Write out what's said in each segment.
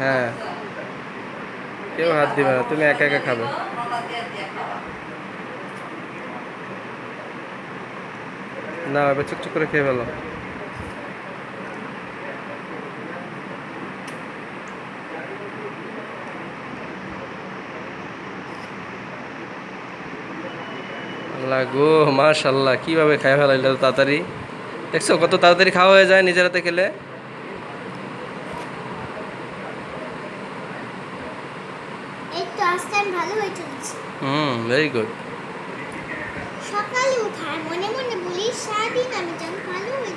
হ্যাঁ। কেউ হাত দিবে না, তুমি একা একা খাবে। না, এবার চুকচুক করে খেয়ে ফেলো। আল্লাহ গো মাশাল্লাহ কীভাবে খাই ফেলাইলে তাড়াতাড়ি। দেখছ, কত তাড়াতাড়ি খাওয়া হয়ে যায় নিজের হাতে খেলে। তো আমি ভালো হয়ে চলেছি। হুম ভেরি গুড সকালে উঠার মনে মনে বলি সারাদিন আমি যেন ভালো হয়ে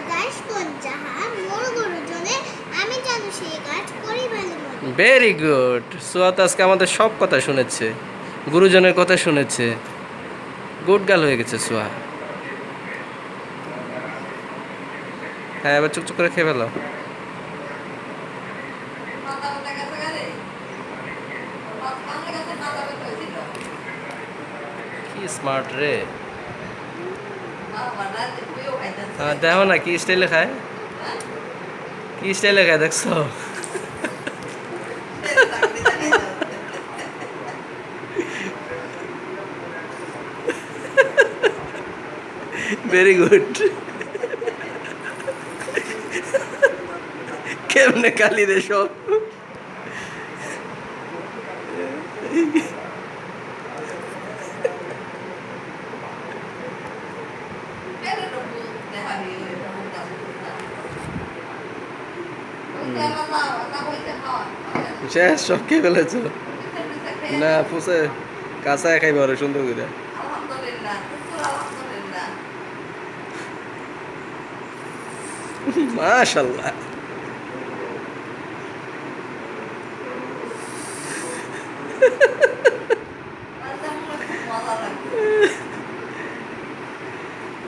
আকাশ কোন যাহা মোর গরু জনে আমি যেন সেই কাজ করি ভালো ভেরি গুড সুয়াত আজকে আমাদের সব কথা শুনেছে গুরুজনের কথা শুনেছে। গুড গাল হয়ে গেছে সোয়া। হ্যাঁ এবার চুকচুক করে খেয়ে ফেলো। কি স্মার্ট রে হ্যাঁ দেখো না কি স্টাইলে খায় কি স্টাইলে খায় দেখছ ভেরি গুড কেমনে কালি রে সব শেষ সব খেয়ে ফেলেছ। না পুষে কাঁচায় খাইবে আরও সুন্দর করে। মাশাল্লাহ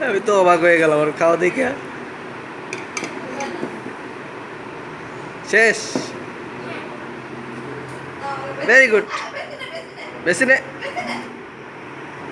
আমি তো অবাক হয়ে গেলাম আর খাওয়া দেখে। শেষ ভেরি গুড বেশি নে বেশি